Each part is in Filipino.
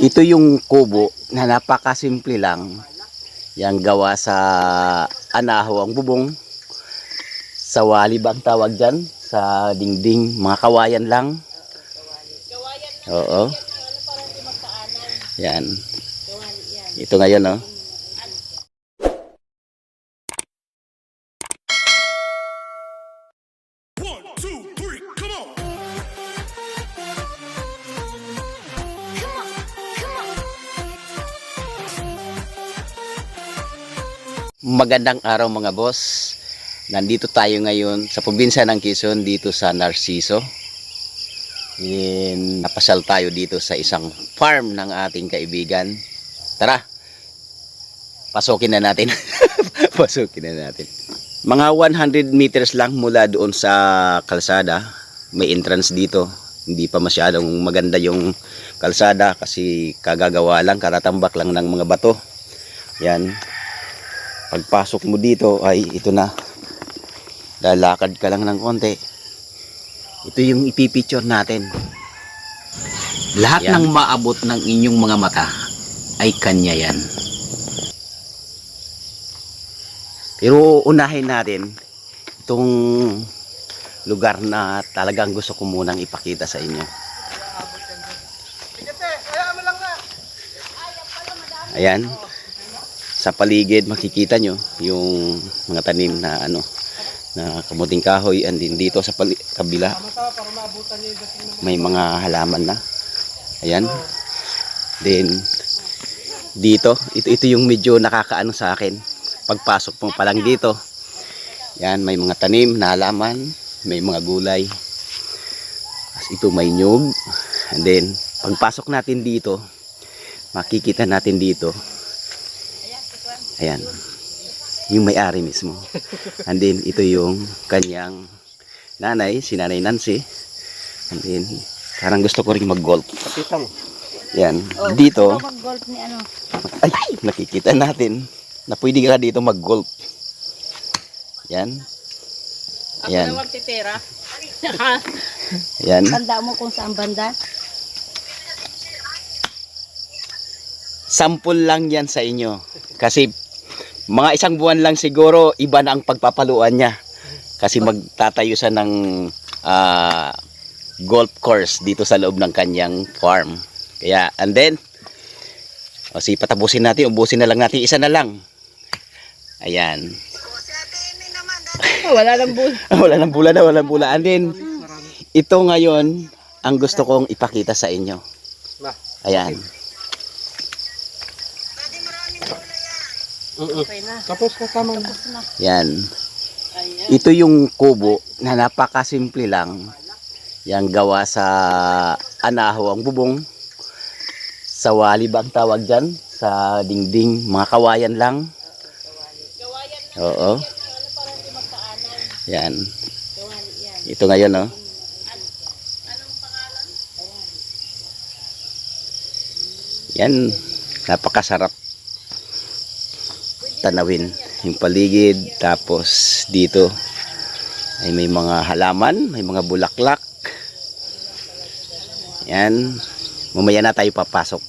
Ito yung kubo na napakasimple lang. Yang gawa sa anaho ang bubong. Sa wali ba ang tawag dyan? Sa dingding, mga kawayan lang. Oo. Yan. Ito ngayon, no? Magandang araw mga boss. Nandito tayo ngayon sa probinsya ng Quezon dito sa Narciso. In, napasal tayo dito sa isang farm ng ating kaibigan. Tara. Pasukin na natin. Pasukin na natin. Mga 100 meters lang mula doon sa kalsada. May entrance dito. Hindi pa masyadong maganda yung kalsada kasi kagagawa lang, karatambak lang ng mga bato. Yan, pagpasok mo dito ay ito na. Lalakad ka lang ng konti. Ito yung ipipicture natin. Lahat ng maabot ng inyong mga mata ay kanya yan. Pero unahin natin itong lugar na talagang gusto ko munang ipakita sa inyo. Ayan sa paligid makikita nyo yung mga tanim na ano na kamuting kahoy. And din dito sa pali- kabila may mga halaman na. Ayan. Then dito ito ito yung medyo nakakaano sa akin. Pagpasok mo pa lang dito. Yan may mga tanim na halaman may mga gulay. As ito may nyug. And then pagpasok natin dito makikita natin dito Ayan. Yung may-ari mismo. And then, ito yung kanyang nanay, si Nanay Nancy. And then, parang gusto ko rin mag-golf. Kapitang. Yan. Dito, mag-golf ni ano. ay, nakikita natin na pwede ka dito mag-golf. Yan. Ako Yan. na magtitira. Yan. Tanda mo kung saan banda? Sampul lang yan sa inyo. Kasi mga isang buwan lang siguro iba na ang pagpapaluan niya. Kasi magtatayo siya ng ah, golf course dito sa loob ng kanyang farm. Kaya and then o si patapusin natin, ubusin na lang natin isa na lang. Ayan. Wala nang bul. wala nang bula na, walang bula. And then ito ngayon ang gusto kong ipakita sa inyo. Ayan. Okay na. Tapos na tama na. Tapos na. Yan. Ayan. Ito yung kubo na napakasimple lang. Yang gawa sa anaho ang bubong. Sa wali ba ang tawag dyan? Sa dingding, mga kawayan lang. Oo. Yan. Ito ngayon, no? Yan. Napakasarap tanawin. Yung paligid tapos dito ay may mga halaman may mga bulaklak. Yan. Mamaya na tayo papasok.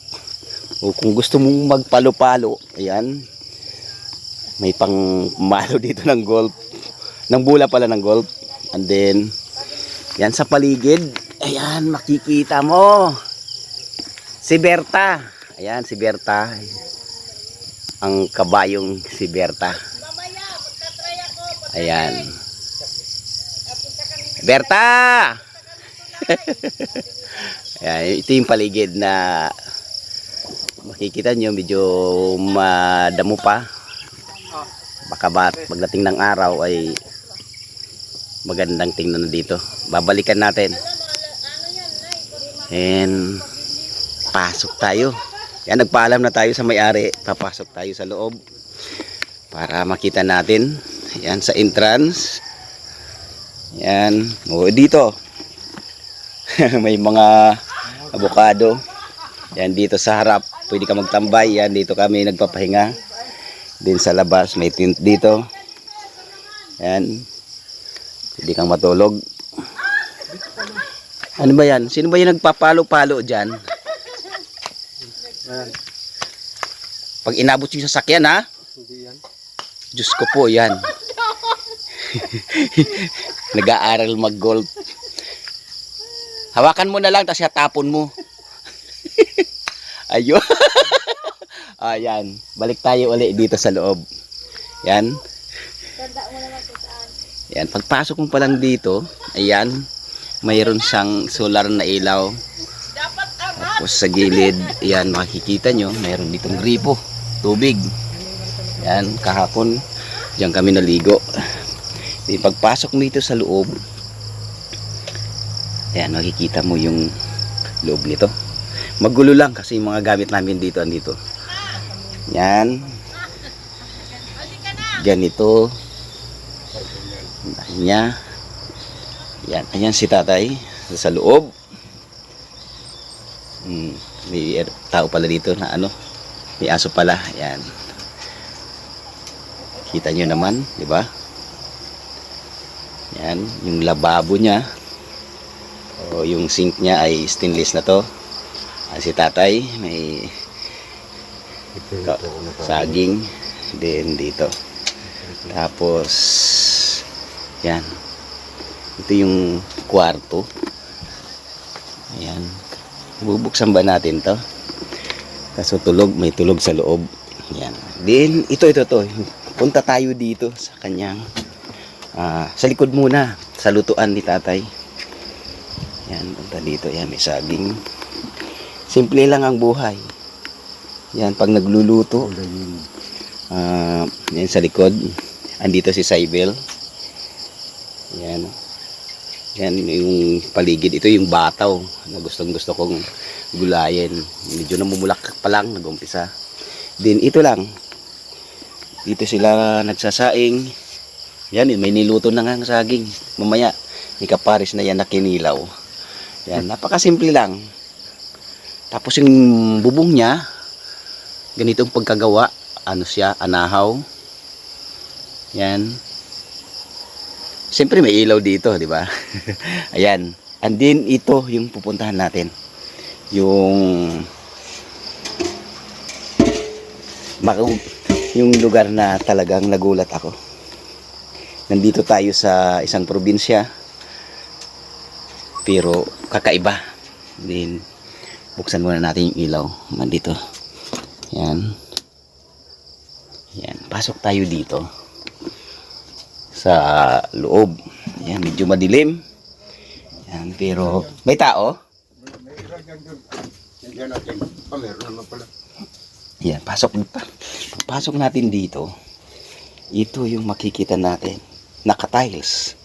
O kung gusto mong magpalo-palo ayan. May pang malo dito ng golf. Ng bula pala ng golf. And then yan sa paligid. Ayan makikita mo. Si Berta. Ayan si Berta ang kabayong si Berta. Ayan. Berta! Ayan, ito yung paligid na makikita nyo medyo madamo pa. Baka ba pagdating ng araw ay magandang tingnan na dito. Babalikan natin. And pasok tayo. Yan, nagpaalam na tayo sa may-ari. Papasok tayo sa loob para makita natin. Yan, sa entrance. Yan. O, dito. may mga avocado. Yan, dito sa harap. Pwede ka magtambay. Yan, dito kami nagpapahinga. Din sa labas, may tent dito. Yan. Pwede kang matulog. Ano ba yan? Sino ba yung nagpapalo-palo dyan? Ayan. Pag inabot yung sasakyan ha, Hindi yan. Diyos ko po, yan. Nag-aaral mag-golf. Hawakan mo na lang, tapos tapon mo. Ayun. Ayan. Balik tayo uli dito sa loob. Yan. Yan. Pagpasok mo pa lang dito, ayan. Mayroon siyang solar na ilaw. Tapos sa gilid, ayan, makikita nyo, mayroon ditong gripo. Tubig. Yan, kahapon, diyan kami naligo. Di pagpasok mo dito sa loob, ayan, makikita mo yung loob nito. Magulo lang kasi yung mga gamit namin dito, andito. Yan. Ganito. Niya. Yan, ayan si tatay sa loob. May er- tao pala dito na ano, may aso pala. Yan. Kita nyo naman, di ba? Yan, yung lababo niya. O yung sink niya ay stainless na to. Ah, si tatay may ka- saging din dito. Tapos yan. Ito yung kwarto. Ayan. Bubuksan ba natin to? Kaso tulog, may tulog sa loob. Yan. Then, ito, ito, to. Punta tayo dito sa kanyang, ah, sa likod muna, sa lutuan ni tatay. Yan, punta dito. Yan, may saging. Simple lang ang buhay. Yan, pag nagluluto, ah, yan sa likod, andito si Saibel. Yan. Yan yung paligid. Ito yung bataw na gustong gusto kong gulayin. Medyo namumulak pa lang, nag-umpisa. Then ito lang. Dito sila nagsasaing. Yan, may niluto na nga ang saging. Mamaya, may kaparis na yan na kinilaw. Yan, napakasimple lang. Tapos yung bubong niya, ganitong pagkagawa. Ano siya, anahaw. Yan. Siyempre may ilaw dito, di ba? Ayan. And then ito yung pupuntahan natin. Yung yung lugar na talagang nagulat ako. Nandito tayo sa isang probinsya. Pero kakaiba. Then buksan muna natin yung ilaw. Nandito. Yan. Yan. Pasok tayo dito sa loob. Yan, medyo madilim. Yan, pero may tao. Hindi natin. Ah, meron naman pala. Yan, pasok pa. Pasok natin dito. Ito yung makikita natin. Naka-tiles.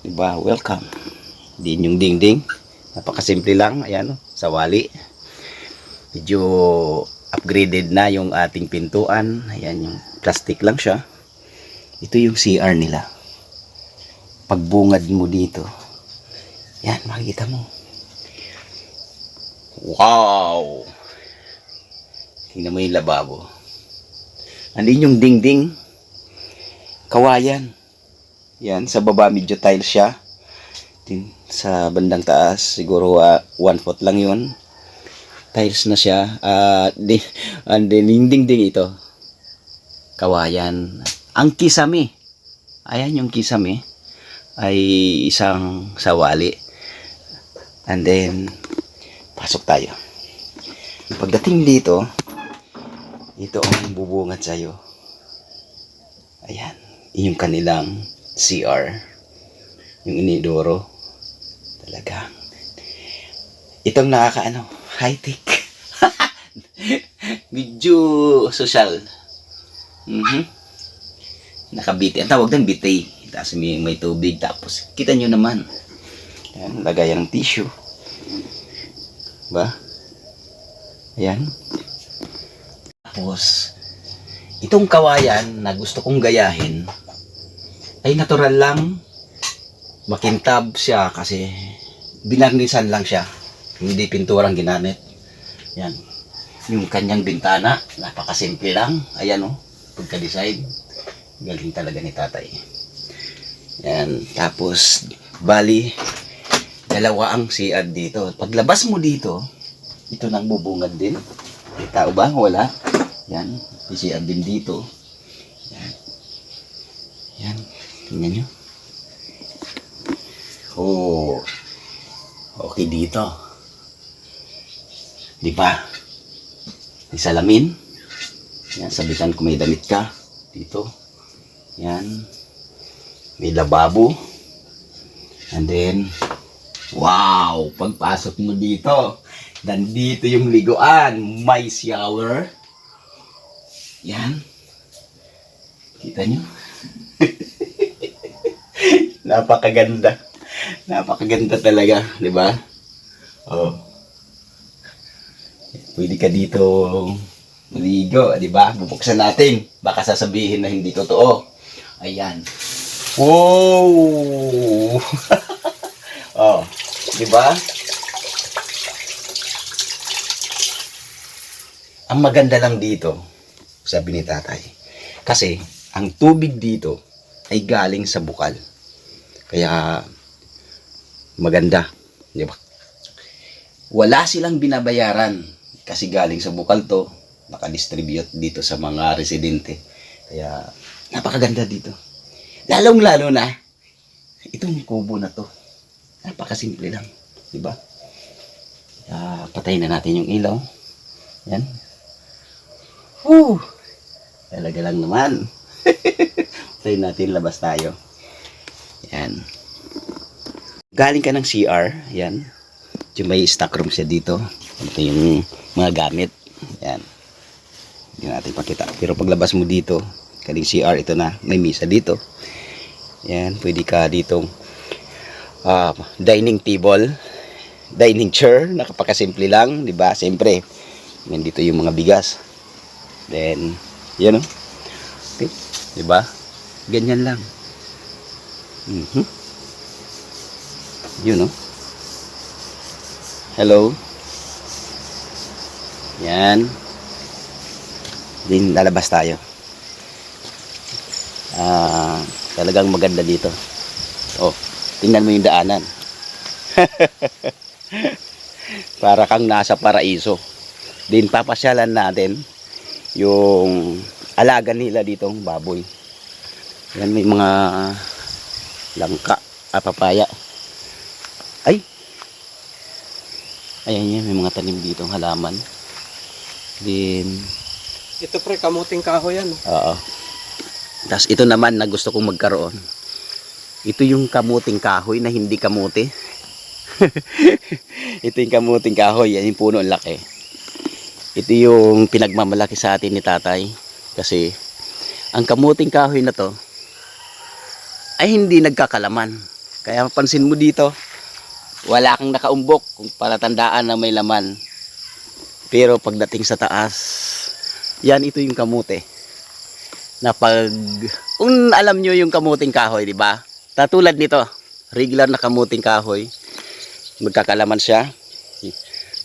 Diba? Welcome. Din yung dingding. Napakasimple lang. Ayan, oh, sa wali. Medyo upgraded na yung ating pintuan. Ayan, yung plastic lang siya. Ito yung CR nila. Pagbungad mo dito. Yan, makikita mo. Wow! Tingnan mo yung lababo. Andin yung dingding. Kawayan. Yan, sa baba medyo tiles siya. Tin, sa bandang taas, siguro ah, one foot lang yun. Tiles na siya. Ah, di, and then, yung dingding ito. Kawayan. Ang kisame. Ayan yung kisame. Ay isang sawali. And then, pasok tayo. Pagdating dito, ito ang bubungad sa'yo. Ayan. Yung kanilang CR. Yung inidoro. Talagang. Itong nakakaano, high-tech. Medyo social. Mhm. Nakabiti. Ang tawag doon, bitay. Tapos may, may tubig. Tapos, kita nyo naman. Ayan, lagayan ng tissue. Ba? Ayan. Tapos, itong kawayan na gusto kong gayahin, ay natural lang. Makintab siya kasi binarnisan lang siya. Hindi pinturang ginamit. Yan. Yung kanyang bintana, napakasimple lang. Ayan o, pagka-design. Galing talaga ni tatay. Yan. Tapos, bali, dalawa ang CR dito. Paglabas mo dito, ito nang bubungad din. May tao ba? Wala. Yan. PCR din dito. Yan. Yan. Tingnan nyo. Oh. Okay dito. Di ba? May salamin. Yan, sabitan ko may damit ka. Dito. Yan. May lababo. And then, wow! Pagpasok mo dito, nandito yung liguan. May shower. Yan. Kita nyo? Napakaganda. Napakaganda talaga, di ba? Oh. Pwede ka dito maligo, di ba? Bubuksan natin. Baka sasabihin na hindi totoo. Ayan. Wow! oh, di ba? Ang maganda lang dito, sabi ni tatay, kasi ang tubig dito ay galing sa bukal. Kaya maganda, di ba? Wala silang binabayaran kasi galing sa bukal to, nakadistribute dito sa mga residente. Kaya napakaganda dito. Lalong lalo na itong kubo na to. Napakasimple lang, di ba? Kaya patayin na natin yung ilaw. Yan. Whew! Talaga lang naman. Patayin natin, labas tayo. Yan. Galing ka ng CR, yan. Yung may stock room siya dito. Ito yung mga gamit. Yan. Hindi natin pakita. Pero paglabas mo dito, kaling CR, ito na. May misa dito. Yan. Pwede ka dito ah, dining table, dining chair, nakapakasimple lang, di ba? Siyempre, nandito yung mga bigas. Then, yan o. Okay. Di ba? Ganyan lang. Mhm. Yun o. Hello. Yan. Din lalabas tayo. Ah, talagang maganda dito. Oh, tingnan mo yung daanan. Para kang nasa paraiso. Din papasyalan natin yung alaga nila ditong baboy. Yan may mga langka, ah, papaya. Ay! Ayan yan, may mga tanim dito, halaman. Din, Ito pre, kamuting kahoy yan. oo. Tapos ito naman na gusto kong magkaroon. Ito yung kamuting kahoy na hindi kamuti. ito yung kamuting kahoy, yan yung puno ang laki. Ito yung pinagmamalaki sa atin ni tatay. Kasi ang kamuting kahoy na to ay hindi nagkakalaman. Kaya mapansin mo dito, wala kang nakaumbok kung palatandaan na may laman. Pero pagdating sa taas, yan ito yung kamote. Na pag, kung alam nyo yung kamuting kahoy, di ba? Tatulad nito, regular na kamuting kahoy, magkakalaman siya.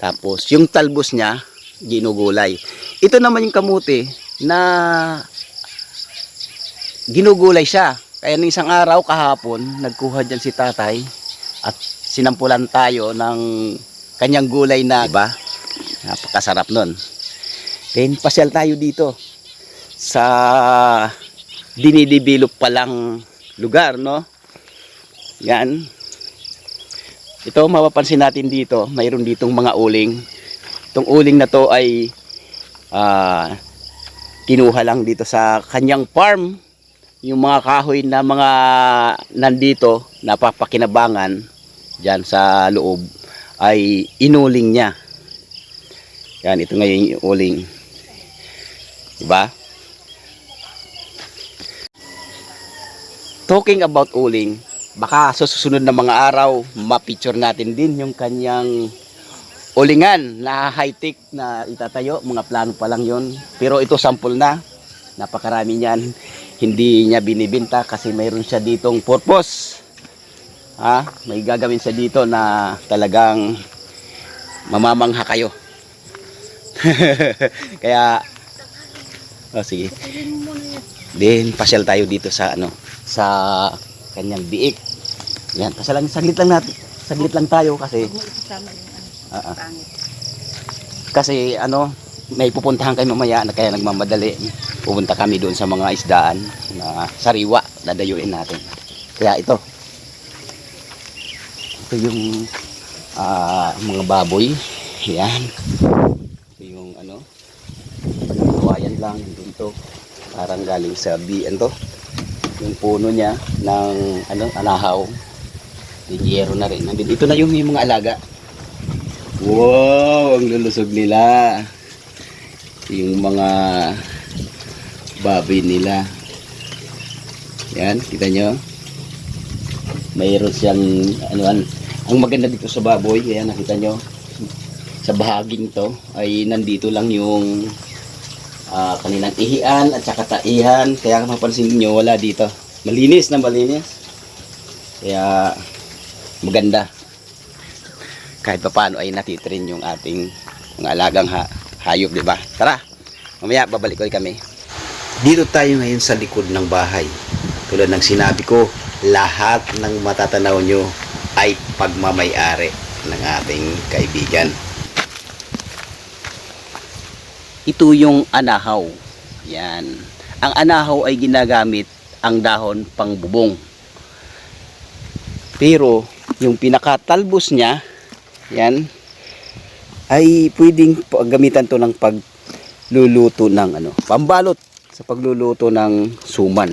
Tapos, yung talbos niya, ginugulay. Ito naman yung kamuti na ginugulay siya. Kaya nung isang araw kahapon, nagkuha dyan si tatay at sinampulan tayo ng kanyang gulay na, diba? Napakasarap nun. Then, pasyal tayo dito sa dinidevelop pa lang lugar, no? Yan. Ito, mapapansin natin dito, mayroon ditong mga uling. Itong uling na to ay ah, kinuha lang dito sa kanyang farm. Yung mga kahoy na mga nandito, napapakinabangan dyan sa loob, ay inuling niya. Yan, ito ngayon yung uling. Diba? Talking about uling, baka sa susunod na mga araw, ma-picture natin din yung kanyang ulingan na high-tech na itatayo. Mga plano pa lang yon Pero ito sample na. Napakarami niyan. Hindi niya binibinta kasi mayroon siya ditong purpose. Ha? May gagawin siya dito na talagang mamamangha kayo. Kaya, oh, sige. Sabihin mo muna yan. Then, pasyal tayo dito sa ano, sa kanyang biik. Yan, pasyalan saglit lang natin. Saglit lang tayo kasi ah. pangit. kasi ano, may pupuntahan kami mamaya na kaya nagmamadali. Pupunta kami doon sa mga isdaan na sariwa, dadayuin natin. Kaya ito. Ito yung ah, mga baboy. Yan. Ito yung ano. Kawayan lang dito. Parang galing sa BN to. Yung puno niya ng ano, anahaw. Ligero na rin. Nandito ito na yung, yung mga alaga. Wow, ang lulusog nila. Yung mga baboy nila. Yan, kita nyo. Mayroon siyang, ano an, ang maganda dito sa baboy, yan, nakita nyo. Sa bahaging to, ay nandito lang yung ah, kanilang ihian at saka taihan. Kaya mapansin nyo, wala dito. Malinis na malinis. Kaya, maganda kahit pa paano ay natitrin yung ating mga alagang ha hayop, di ba? Tara, mamaya babalik ulit kami. Dito tayo ngayon sa likod ng bahay. Tulad ng sinabi ko, lahat ng matatanaw nyo ay pagmamayari ng ating kaibigan. Ito yung anahaw. Yan. Ang anahaw ay ginagamit ang dahon pang bubong. Pero yung pinakatalbos niya, yan, ay pwedeng gamitan to ng pagluluto ng ano, pambalot sa pagluluto ng suman.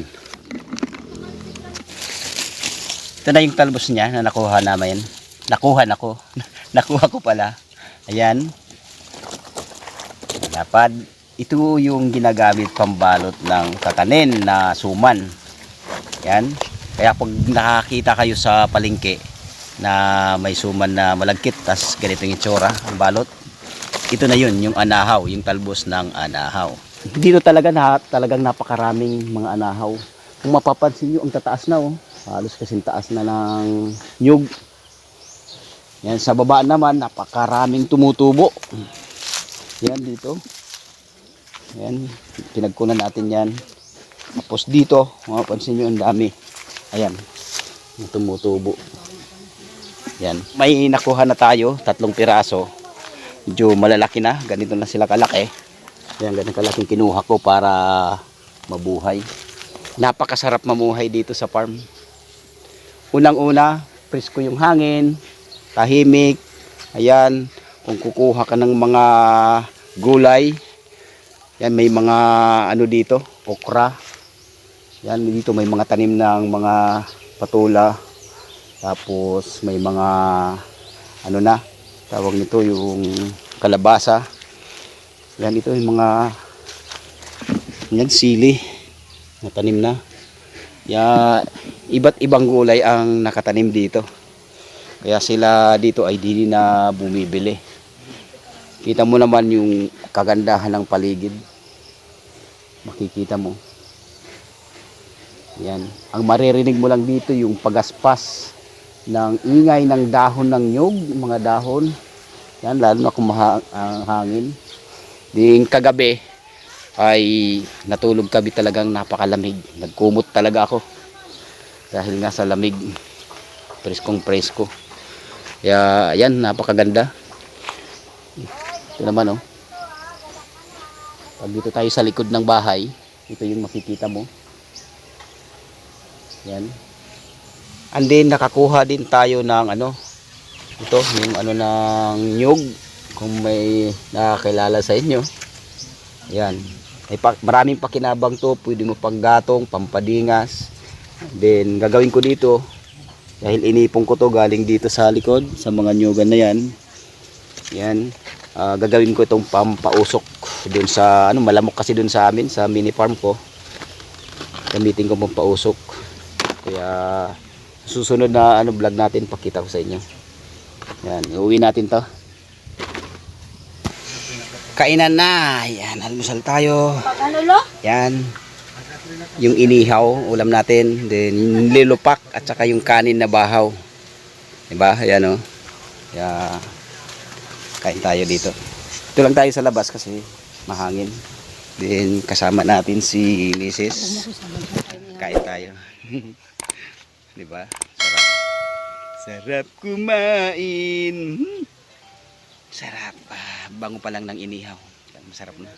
Ito na yung talbos niya na nakuha namin. Nakuha nako. nakuha ko pala. Ayan. Dapat ito yung ginagamit pambalot ng kakanin na suman. Yan. Kaya pag nakakita kayo sa palengke na may suman na malagkit tas ganito yung itsura, ang balot. Ito na yun, yung anahaw, yung talbos ng anahaw. Dito talaga na, talagang napakaraming mga anahaw. Kung mapapansin nyo, ang tataas na oh. Halos kasing taas na ng nyug. Yan, sa baba naman, napakaraming tumutubo. Yan dito. Yan, pinagkunan natin yan. Tapos dito, mapapansin nyo, ang dami. Ayan, tumutubo. Yan. May nakuha na tayo, tatlong piraso. Medyo malalaki na, ganito na sila kalaki. Yan, ganito kalaking kinuha ko para mabuhay. Napakasarap mamuhay dito sa farm. Unang-una, presko yung hangin, tahimik. Ayan, kung kukuha ka ng mga gulay, yan may mga ano dito, okra. Yan dito may mga tanim ng mga patula. Tapos may mga ano na, tawag nito yung kalabasa. Yan ito yung mga yan sili na tanim na. Ya, iba't ibang gulay ang nakatanim dito. Kaya sila dito ay di na bumibili. Kita mo naman yung kagandahan ng paligid. Makikita mo. Yan. Ang maririnig mo lang dito yung pagaspas ng ingay ng dahon ng nyug, mga dahon. Yan, lalo na kung ang hangin. Ding kagabi ay natulog kami talagang napakalamig. Nagkumot talaga ako. Dahil nga sa lamig. Preskong presko. Kaya yan, napakaganda. Ito naman oh. Pag dito tayo sa likod ng bahay, ito yung makikita mo. Yan. And then nakakuha din tayo ng ano, ito yung ano ng nyug kung may nakakilala sa inyo. Yan. May pa, maraming pakinabang to, pwede mo panggatong, pampadingas. Then gagawin ko dito dahil inipon ko to galing dito sa likod sa mga nyugan na yan. Yan. Ah, gagawin ko itong pampausok doon sa ano malamok kasi doon sa amin sa mini farm ko. Gamitin ko pampausok. Kaya susunod na ano vlog natin pakita ko sa inyo. Yan, uuwi natin 'to. Kainan na. Yan, almusal tayo. Ano? Yan. Yung inihaw, ulam natin. Then, yung at saka yung kanin na bahaw. Diba? Yan o. Kaya, kain tayo dito. Ito lang tayo sa labas kasi mahangin. Then, kasama natin si Mrs. Kain tayo. diba? Sarap. Sarap kumain. Hmm. Sarap. Ah, bango pa lang ng inihaw. masarap na.